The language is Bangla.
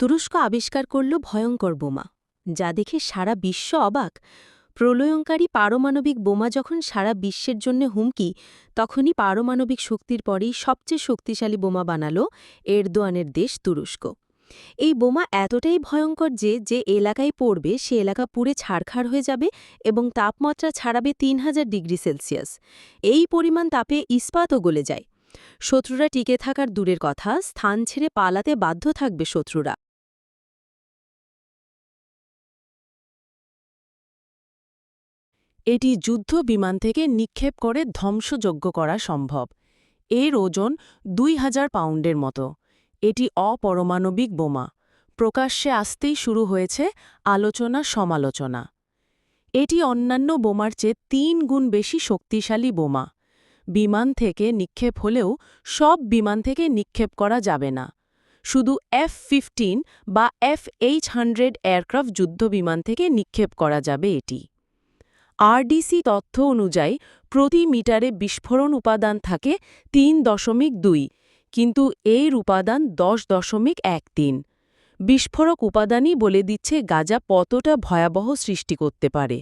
তুরস্ক আবিষ্কার করল ভয়ঙ্কর বোমা, যা দেখে সারা বিশ্ব অবাক। প্রলয়ঙ্কারী পারমাণবিক বোমা যখন সারা বিশ্বের জন্য হুমকি, তখনই পারমাণবিক শক্তির পরেই সবচেয়ে শক্তিশালী বোমা বানাল এরদোয়ানের দেশ তুরস্ক। এই বোমা এতটাই ভয়ঙ্কর যে যে এলাকায় পড়বে, সে এলাকা পুড়ে ছাড়খাড় হয়ে যাবে এবং তাপমাত্রা ছাড়াবে তিন হাজার ডিগ্রি সেলসিয়াস। এই পরিমাণ তাপে ইস্পাতও গলে যায়। শত্রুরা টিকে থাকার দূরের কথা, স্থান ছেড়ে পালাতে বাধ্য থাকবে শত্রুরা। এটি যুদ্ধ বিমান থেকে নিক্ষেপ করে ধ্বংসযোগ্য করা সম্ভব। এর ওজন দুই হাজার পাউন্ডের মতো। এটি অপরমাণবিক বোমা। প্রকাশ্যে আসতেই শুরু হয়েছে আলোচনা সমালোচনা। এটি অন্যান্য বোমার চেয়ে তিন গুণ বেশি শক্তিশালী বোমা। বিমান থেকে নিক্ষেপ হলেও সব বিমান থেকে নিক্ষেপ করা যাবে না। শুধু এফ ফিফটিন বা এফ এইচ হান্ড্রেড এয়ারক্রাফট যুদ্ধবিমান থেকে নিক্ষেপ করা যাবে এটি। আরডিসি তথ্য অনুযায়ী, প্রতি মিটারে বিস্ফোরণ উপাদান থাকে তিন দশমিক দুই, কিন্তু এর উপাদান দশ দশমিক এক তিন। বিস্ফোরক উপাদানই বলে দিচ্ছে গাজা কতটা ভয়াবহ সৃষ্টি করতে পারে।